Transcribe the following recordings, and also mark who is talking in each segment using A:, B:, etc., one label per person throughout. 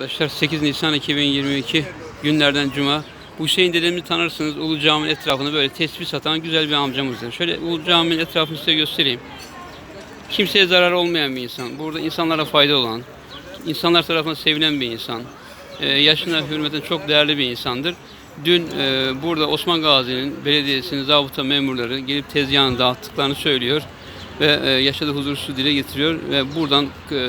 A: Arkadaşlar 8 Nisan 2022 günlerden cuma. Bu Hüseyin dedemi tanırsınız. Ulu Cami'nin etrafını böyle tespih satan güzel bir amcamızdır. Şöyle Ulu Cami'nin etrafını size göstereyim. Kimseye zarar olmayan bir insan. Burada insanlara fayda olan, insanlar tarafından sevilen bir insan. Ee, yaşına hürmeten çok değerli bir insandır. Dün e, burada Osman Gazi'nin belediyesinin zabıta memurları gelip tezgahını dağıttıklarını söylüyor ve e, yaşadığı huzursuz dile getiriyor ve buradan e,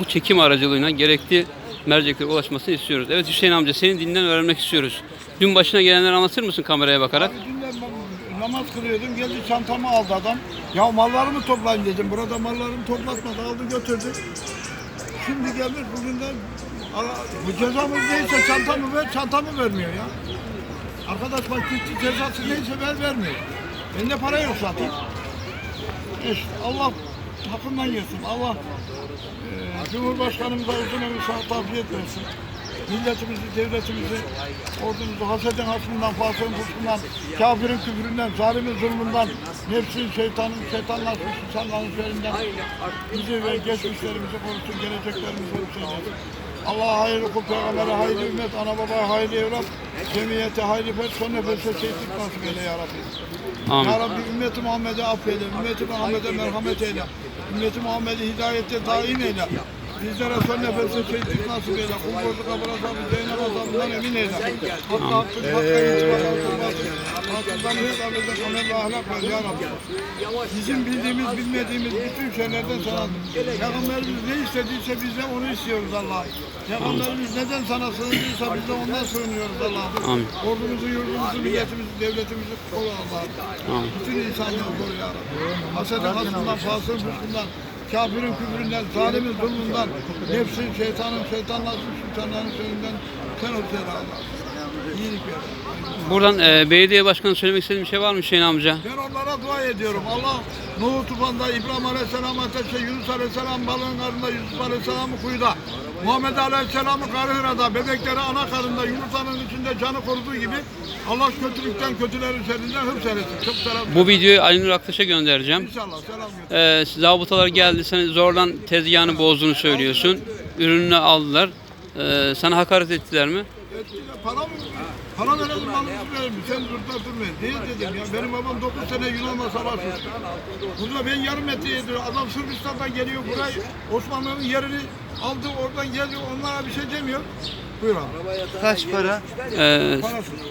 A: bu çekim aracılığıyla gerekli merceklere ulaşmasını istiyoruz. Evet Hüseyin amca senin dilinden öğrenmek istiyoruz. Dün başına gelenleri anlatır mısın kameraya bakarak?
B: Dünden ben namaz kılıyordum. Geldi çantamı aldı adam. Ya mallarımı toplayın dedim. Burada mallarımı toplatmadı. Aldı götürdü. Şimdi gelmiş bugün de "Ara- bu cezamız neyse çantamı ver, çantamı vermiyor ya. Arkadaş bak gitti cezası neyse ver vermiyor. Bende para yok zaten. İşte Allah hakkından yesin. Allah e, Cumhurbaşkanımıza uzun ömür sağlık versin. Milletimizi, devletimizi, ordumuzu hasetin hasmından, fasığın fıskından, kafirin küfründen, zalimin zulmünden, nefsin, şeytanın, şeytanlar, insanların şerrinden bizi ve geçmişlerimizi korusun, geleceklerimizi korusun. Allah hayırlı kul, peygambere hayırlı ümmet, ana baba hayırlı evlat, cemiyete hayırlı fert, son nefese şehitlik nasip eyle ya Rabbi.
A: Amin.
B: Ya Rabbi ümmeti Muhammed'e affeyle, ümmeti Muhammed'e merhamet eyle, ümmeti Muhammed'i hidayette daim eyle. Bizlere son nefeste şehitlik nasip eyle, kul bozuk kabul azabı, zeynep azabından emin eyle. Yetişme, hakkı batı, hakkından amel ve ahlak ver ya Rabbi. Bizim bildiğimiz, bilmediğimiz bütün şeylerden sana Peygamberimiz ne istediyse biz de onu istiyoruz Allah. Peygamberimiz neden sana sığındıysa biz de ondan sığınıyoruz Allah'ım.
A: Amin.
B: Ordumuzu, yurdumuzu, milletimizi, devletimizi koru Allah'ım.
A: Amin.
B: Bütün insanları koru ya Rabbi. Hasedin hasmından, fasığın fıskından, kafirin küfründen, zalimin zulmünden, nefsin, şeytanın, şeytanların, şeytanların sözünden sen ortaya Allah. İyilik ver.
A: Buradan e, belediye başkanı söylemek istediğim bir şey var mı Hüseyin amca?
B: Ben onlara dua ediyorum. Allah Nuh tufanında, İbrahim Aleyhisselam ateşte, Yunus Aleyhisselam balığın karnında, Yusuf Aleyhisselam'ı kuyuda, Muhammed Aleyhisselam'ı karıhırada, bebekleri ana karnında, yumurtanın içinde canı koruduğu gibi Allah kötülükten, kötülerin şerrinden hıfz eylesin. Çok selam.
A: Bu videoyu Ali Nur Aktaş'a göndereceğim.
B: İnşallah selam götür.
A: E, zabıtalar geldi seni zorlan tezgahını bozduğunu söylüyorsun. Ürününü aldılar. E, sana hakaret ettiler mi?
B: Para mı? Para verelim malımızı verelim. Sen da durmayın. Değil dedim ya. Benim babam 9 sene Yunan'la savaşmış. Burada ben yarım metre yediyor. Adam Sırbistan'dan geliyor buraya. Osmanlı'nın yerini aldı oradan geliyor. Onlara bir şey demiyor. Buyur abi.
C: Kaç para?
A: E,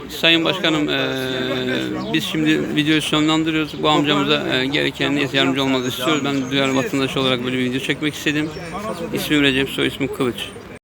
A: Sayın Başkanım e, biz şimdi videoyu sonlandırıyoruz. Bu amcamıza e, gereken niyet yardımcı olmanızı istiyoruz. Ben duyarlı vatandaş olarak böyle bir video çekmek istedim. İsmim Recep, soy ismim Kılıç.